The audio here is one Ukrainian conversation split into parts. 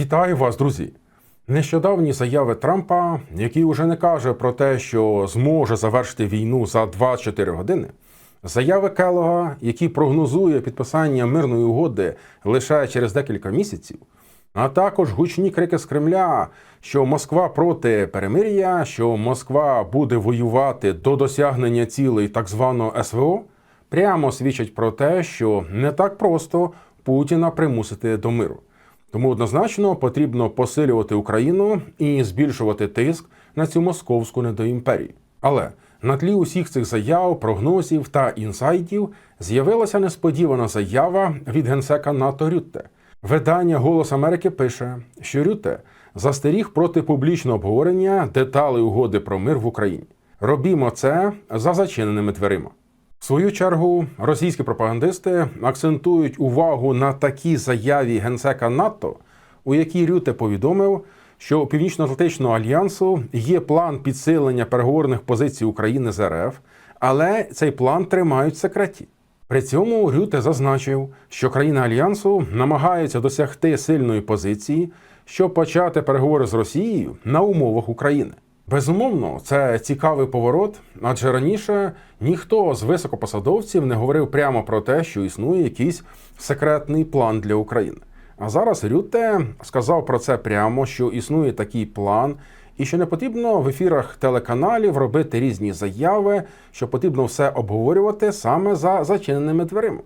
Вітаю вас, друзі! Нещодавні заяви Трампа, який уже не каже про те, що зможе завершити війну за 24 години. Заяви Келога, який прогнозує підписання мирної угоди лише через декілька місяців, а також гучні крики з Кремля, що Москва проти перемир'я, що Москва буде воювати до досягнення цілей так званого СВО, прямо свідчать про те, що не так просто Путіна примусити до миру. Тому однозначно потрібно посилювати Україну і збільшувати тиск на цю московську недоімперію. Але на тлі усіх цих заяв, прогнозів та інсайтів з'явилася несподівана заява від генсека НАТО Рютте. Видання Голос Америки пише, що Рютте застеріг проти публічного обговорення деталей угоди про мир в Україні. Робімо це за зачиненими дверима. В свою чергу російські пропагандисти акцентують увагу на такій заяві генсека НАТО, у якій Рюте повідомив, що у Північно-Атлантичного альянсу є план підсилення переговорних позицій України з РФ, але цей план тримають в секреті. При цьому Рюте зазначив, що країни альянсу намагаються досягти сильної позиції, щоб почати переговори з Росією на умовах України. Безумовно, це цікавий поворот, адже раніше ніхто з високопосадовців не говорив прямо про те, що існує якийсь секретний план для України. А зараз Рюте сказав про це прямо, що існує такий план, і що не потрібно в ефірах телеканалів робити різні заяви, що потрібно все обговорювати саме за зачиненими дверима.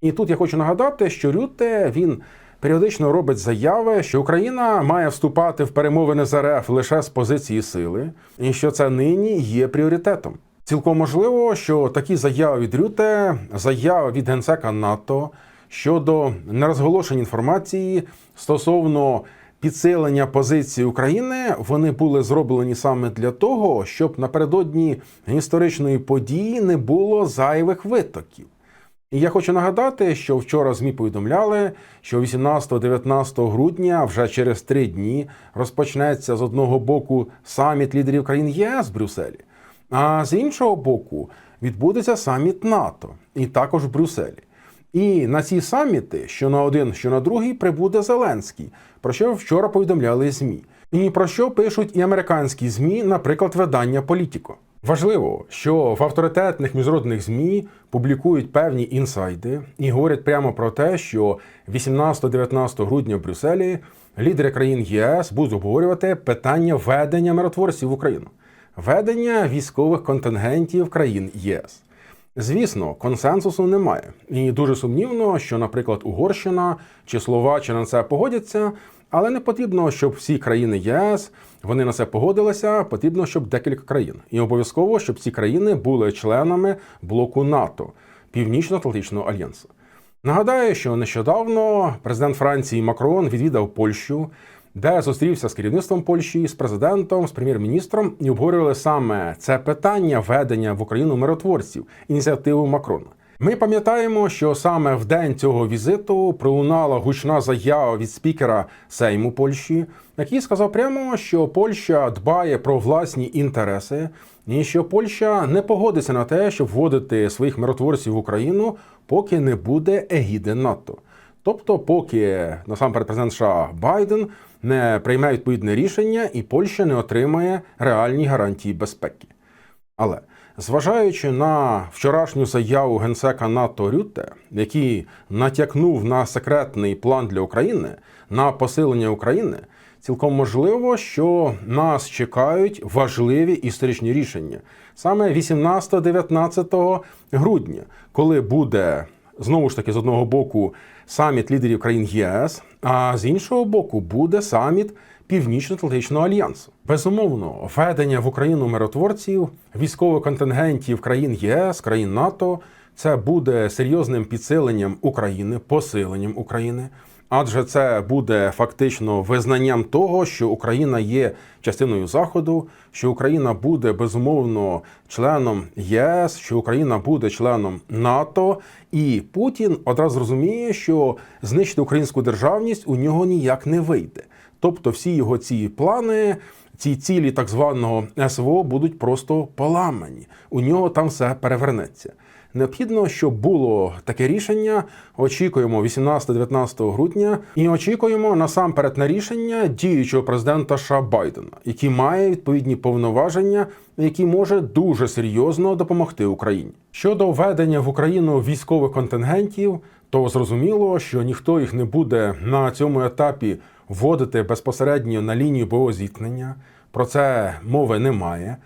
І тут я хочу нагадати, що Рюте він періодично робить заяви, що Україна має вступати в перемовини з РФ лише з позиції сили, і що це нині є пріоритетом. Цілком можливо, що такі заяви від Рюте, заяви від генсека НАТО щодо нерозголошення інформації стосовно підсилення позиції України, вони були зроблені саме для того, щоб напередодні історичної події не було зайвих витоків. І я хочу нагадати, що вчора ЗМІ повідомляли, що 18-19 грудня, вже через три дні, розпочнеться з одного боку саміт лідерів країн ЄС в Брюсселі, а з іншого боку відбудеться саміт НАТО і також в Брюсселі. І на ці саміти, що на один, що на другий, прибуде Зеленський, про що вчора повідомляли ЗМІ. І про що пишуть і американські ЗМІ, наприклад, видання Політіко. Важливо, що в авторитетних міжнародних ЗМІ публікують певні інсайди і говорять прямо про те, що 18-19 грудня в Брюсселі лідери країн ЄС будуть обговорювати питання ведення миротворців в Україну, ведення військових контингентів країн ЄС. Звісно, консенсусу немає, і дуже сумнівно, що, наприклад, Угорщина чи Словаччина на це погодяться. Але не потрібно, щоб всі країни ЄС вони на це погодилися. Потрібно, щоб декілька країн, і обов'язково, щоб ці країни були членами блоку НАТО Північно-Атлантичного альянсу. Нагадаю, що нещодавно президент Франції Макрон відвідав Польщу, де зустрівся з керівництвом Польщі, з президентом, з прем'єр-міністром і обговорювали саме це питання ведення в Україну миротворців, ініціативу Макрона. Ми пам'ятаємо, що саме в день цього візиту пролунала гучна заява від спікера Сейму Польщі, який сказав прямо, що Польща дбає про власні інтереси, і що Польща не погодиться на те, щоб вводити своїх миротворців в Україну, поки не буде егіди НАТО. Тобто, поки насамперед президент США Байден не прийме відповідне рішення, і Польща не отримає реальні гарантії безпеки. Але Зважаючи на вчорашню заяву генсека НАТО Рютте, який натякнув на секретний план для України на посилення України, цілком можливо, що нас чекають важливі історичні рішення. Саме 18-19 грудня, коли буде знову ж таки з одного боку саміт лідерів країн ЄС, а з іншого боку буде саміт. Північно-Атлантичного альянсу безумовно введення в Україну миротворців, військових контингентів країн ЄС, країн НАТО це буде серйозним підсиленням України, посиленням України, адже це буде фактично визнанням того, що Україна є частиною Заходу, що Україна буде безумовно членом ЄС, що Україна буде членом НАТО, і Путін одразу розуміє, що знищити українську державність у нього ніяк не вийде. Тобто, всі його ці плани, ці цілі так званого СВО будуть просто поламані. У нього там все перевернеться. необхідно, щоб було таке рішення. Очікуємо 18-19 грудня і очікуємо насамперед на рішення діючого президента США Байдена, який має відповідні повноваження, який може дуже серйозно допомогти Україні. Щодо введення в Україну військових контингентів, то зрозуміло, що ніхто їх не буде на цьому етапі вводити безпосередньо на лінію бойового зіткнення. Про це мови немає.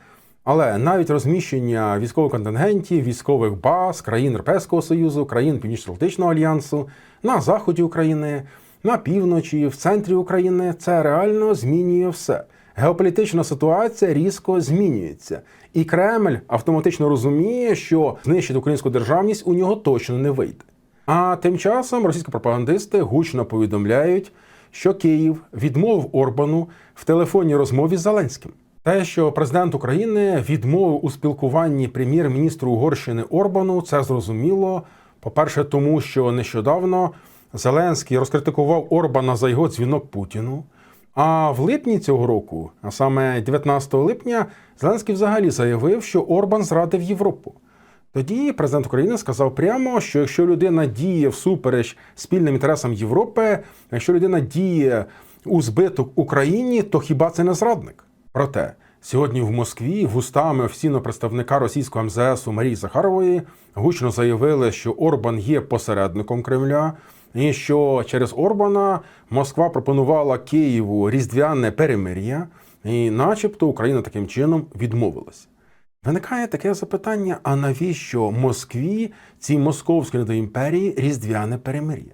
Але навіть розміщення військових контингентів, військових баз, країн Європейського Союзу, країн Північно-Атлантичного альянсу на заході України, на півночі, в центрі України це реально змінює все. Геополітична ситуація різко змінюється, і Кремль автоматично розуміє, що знищити українську державність у нього точно не вийде. А тим часом російські пропагандисти гучно повідомляють, що Київ відмовив Орбану в телефонній розмові з Зеленським. Те, що президент України відмовив у спілкуванні прем'єр-міністру Угорщини Орбану, це зрозуміло. По-перше, тому що нещодавно Зеленський розкритикував Орбана за його дзвінок Путіну. А в липні цього року, а саме 19 липня, Зеленський взагалі заявив, що Орбан зрадив Європу. Тоді президент України сказав прямо, що якщо людина діє всупереч спільним інтересам Європи, якщо людина діє у збиток Україні, то хіба це не зрадник? Проте сьогодні в Москві вустами офіційного представника російського МЗС Марії Захарової гучно заявили, що Орбан є посередником Кремля, і що через Орбана Москва пропонувала Києву різдвяне перемир'я, і, начебто, Україна таким чином відмовилась. Виникає таке запитання: а навіщо Москві, цій московській недоімперії, різдвяне перемир'я?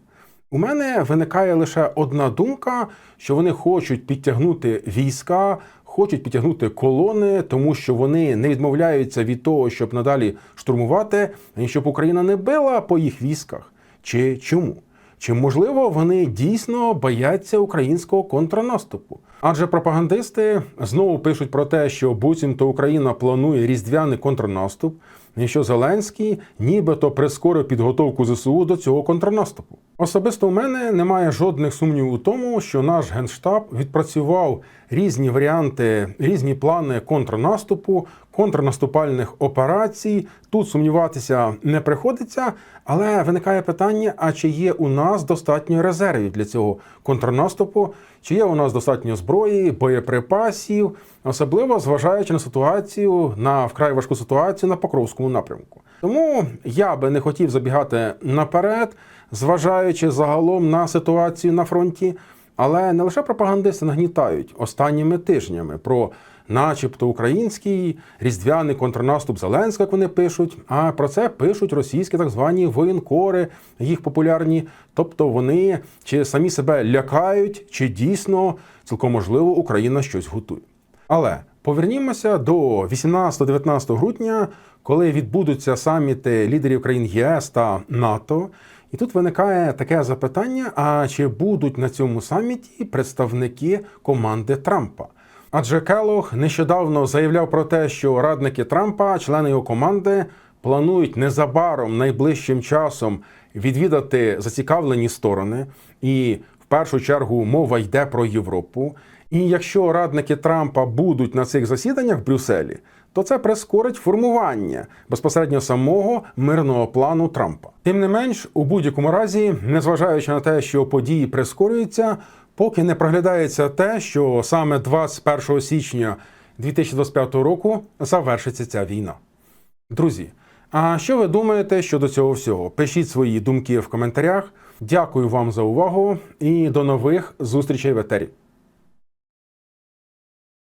У мене виникає лише одна думка, що вони хочуть підтягнути війська, хочуть підтягнути колони, тому що вони не відмовляються від того, щоб надалі штурмувати, і щоб Україна не била по їх військах. Чи чому? Чи можливо вони дійсно бояться українського контрнаступу? Адже пропагандисти знову пишуть про те, що буцімто Україна планує різдвяний контрнаступ, і що Зеленський нібито прискорив підготовку ЗСУ до цього контрнаступу. Особисто у мене немає жодних сумнівів у тому, що наш генштаб відпрацював різні варіанти, різні плани контрнаступу, контрнаступальних операцій. Тут сумніватися не приходиться, але виникає питання: а чи є у нас достатньо резервів для цього контрнаступу? Чи є у нас достатньо зброї, боєприпасів, особливо зважаючи на ситуацію на вкрай важку ситуацію на Покровському напрямку? Тому я би не хотів забігати наперед, зважаючи загалом на ситуацію на фронті. Але не лише пропагандисти нагнітають останніми тижнями про, начебто, український різдвяний контрнаступ Зеленська, як вони пишуть. А про це пишуть російські так звані воєнкори, їх популярні. Тобто вони чи самі себе лякають, чи дійсно цілком можливо Україна щось готує. Але повернімося до 18-19 грудня, коли відбудуться саміти лідерів країн ЄС та НАТО. І тут виникає таке запитання: а чи будуть на цьому саміті представники команди Трампа? Адже Келох нещодавно заявляв про те, що радники Трампа, члени його команди, планують незабаром найближчим часом відвідати зацікавлені сторони, і в першу чергу мова йде про Європу. І якщо радники Трампа будуть на цих засіданнях в Брюсселі, то це прискорить формування безпосередньо самого мирного плану Трампа. Тим не менш, у будь-якому разі, незважаючи на те, що події прискорюються, поки не проглядається те, що саме 21 січня 2025 року завершиться ця війна. Друзі, а що ви думаєте щодо цього всього? Пишіть свої думки в коментарях. Дякую вам за увагу і до нових зустрічей в етері.